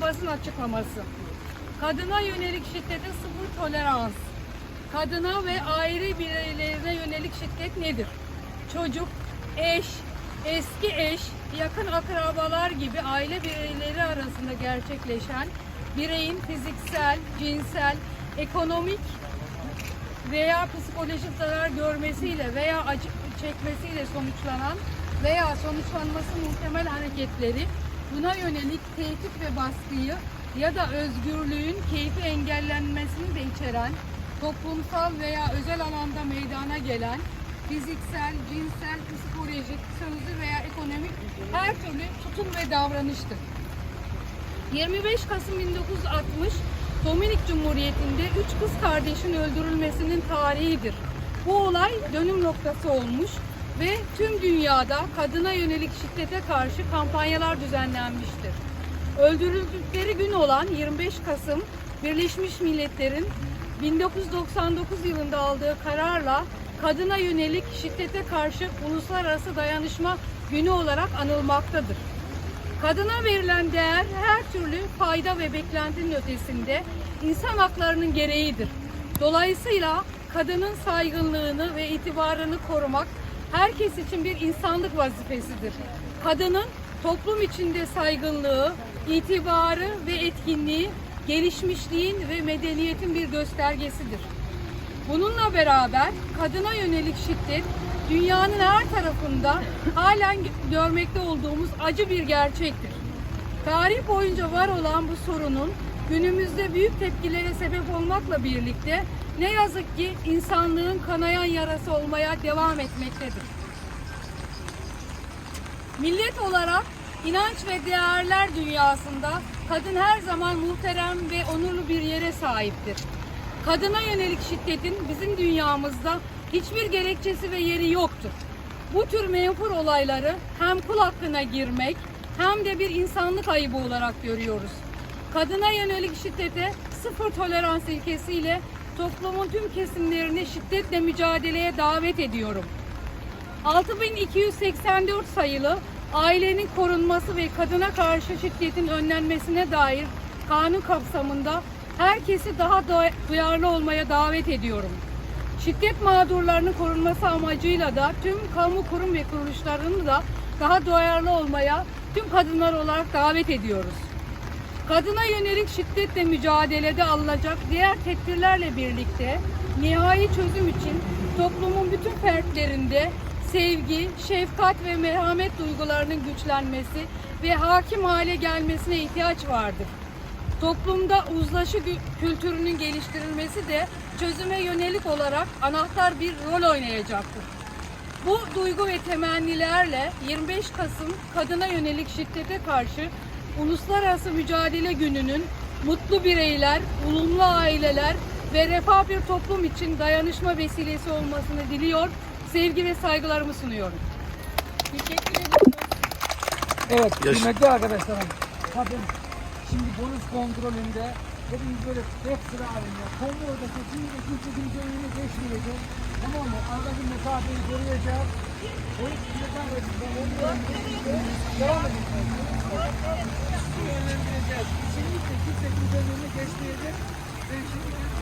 basın açıklaması. Kadına yönelik şiddete sıfır tolerans. Kadına ve aile bireylerine yönelik şiddet nedir? Çocuk, eş, eski eş, yakın akrabalar gibi aile bireyleri arasında gerçekleşen bireyin fiziksel, cinsel, ekonomik veya psikolojik zarar görmesiyle veya acı çekmesiyle sonuçlanan veya sonuçlanması muhtemel hareketleri buna yönelik tehdit ve baskıyı ya da özgürlüğün keyfi engellenmesini de içeren toplumsal veya özel alanda meydana gelen fiziksel, cinsel, psikolojik, sözlü veya ekonomik her türlü tutum ve davranıştır. 25 Kasım 1960 Dominik Cumhuriyeti'nde üç kız kardeşin öldürülmesinin tarihidir. Bu olay dönüm noktası olmuş ve tüm dünyada kadına yönelik şiddete karşı kampanyalar düzenlenmiştir. Öldürüldükleri gün olan 25 Kasım Birleşmiş Milletler'in 1999 yılında aldığı kararla kadına yönelik şiddete karşı uluslararası dayanışma günü olarak anılmaktadır. Kadına verilen değer her türlü fayda ve beklentinin ötesinde insan haklarının gereğidir. Dolayısıyla kadının saygınlığını ve itibarını korumak herkes için bir insanlık vazifesidir. Kadının toplum içinde saygınlığı, itibarı ve etkinliği gelişmişliğin ve medeniyetin bir göstergesidir. Bununla beraber kadına yönelik şiddet dünyanın her tarafında halen görmekte olduğumuz acı bir gerçektir. Tarih boyunca var olan bu sorunun günümüzde büyük tepkilere sebep olmakla birlikte ne yazık ki insanlığın kanayan yarası olmaya devam etmektedir. Millet olarak inanç ve değerler dünyasında kadın her zaman muhterem ve onurlu bir yere sahiptir. Kadına yönelik şiddetin bizim dünyamızda hiçbir gerekçesi ve yeri yoktur. Bu tür menfur olayları hem kul hakkına girmek hem de bir insanlık ayıbı olarak görüyoruz. Kadına yönelik şiddete sıfır tolerans ilkesiyle toplumun tüm kesimlerini şiddetle mücadeleye davet ediyorum. 6284 sayılı ailenin korunması ve kadına karşı şiddetin önlenmesine dair kanun kapsamında herkesi daha duyarlı olmaya davet ediyorum. Şiddet mağdurlarının korunması amacıyla da tüm kamu kurum ve kuruluşlarını da daha duyarlı olmaya tüm kadınlar olarak davet ediyoruz. Kadına yönelik şiddetle mücadelede alınacak diğer tedbirlerle birlikte nihai çözüm için toplumun bütün fertlerinde sevgi, şefkat ve merhamet duygularının güçlenmesi ve hakim hale gelmesine ihtiyaç vardır. Toplumda uzlaşı kültürünün geliştirilmesi de çözüme yönelik olarak anahtar bir rol oynayacaktır. Bu duygu ve temennilerle 25 Kasım kadına yönelik şiddete karşı Uluslararası Mücadele Günü'nün mutlu bireyler, ulumlu aileler ve refah bir toplum için dayanışma vesilesi olmasını diliyor, sevgi ve saygılarımı sunuyorum. Teşekkür ederim. Evet, kıymetli arkadaşlarım. Bakın, şimdi bonus kontrolünde hepimiz böyle tek sıra halinde konvoyda kesinlikle kimse kimsenin önüne geçmeyecek. Tamam mı? Aradaki mesafeyi koruyacağız. O yüzden devam edin. Kesinlikle kimse önüne geçmeyecek. Ben şimdi